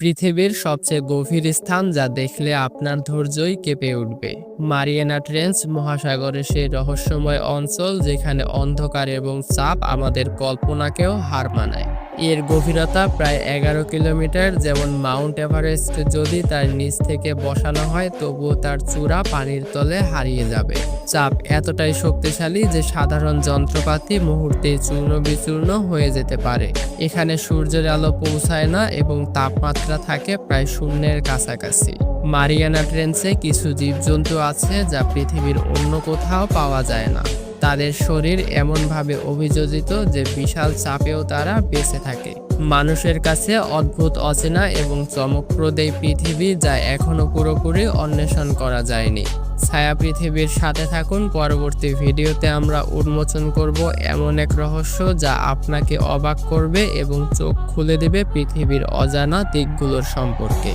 পৃথিবীর সবচেয়ে গভীর স্থান যা দেখলে আপনার ধৈর্যই কেঁপে উঠবে। মারিয়ানা ট্রেঞ্চ মহাসাগরের সেই রহস্যময় অঞ্চল যেখানে অন্ধকার এবং চাপ আমাদের কল্পনাকেও হার মানায়। এর গভীরতা প্রায় এগারো কিলোমিটার, যেমন মাউন্ট এভারেস্ট যদি তার নিচ থেকে বসানো হয়, তবুও তার চূড়া পানির তলে হারিয়ে যাবে। চাপ এতটাই শক্তিশালী যে সাধারণ যন্ত্রপাতি মুহূর্তে চূর্ণ বিচূর্ণ হয়ে যেতে পারে। এখানে সূর্যের আলো পৌঁছায় না এবং তাপমাত্রা থাকে প্রায় শূন্যের কাছাকাছি। মারিয়ানা ট্রেন্সে কিছু জীবজন্তু আছে যা পৃথিবীর অন্য কোথাও পাওয়া যায় না। তাদের শরীর এমনভাবে অভিযোজিত যে বিশাল চাপেও তারা বেঁচে থাকে। মানুষের কাছে অদ্ভুত অচেনা এবং চমকপ্রদ এই পৃথিবী যা এখনও পুরোপুরি অন্বেষণ করা যায়নি। ছায়া পৃথিবীর সাথে থাকুন, পরবর্তী ভিডিওতে আমরা উন্মোচন করব এমন এক রহস্য যা আপনাকে অবাক করবে এবং চোখ খুলে দেবে পৃথিবীর অজানা দিকগুলোর সম্পর্কে।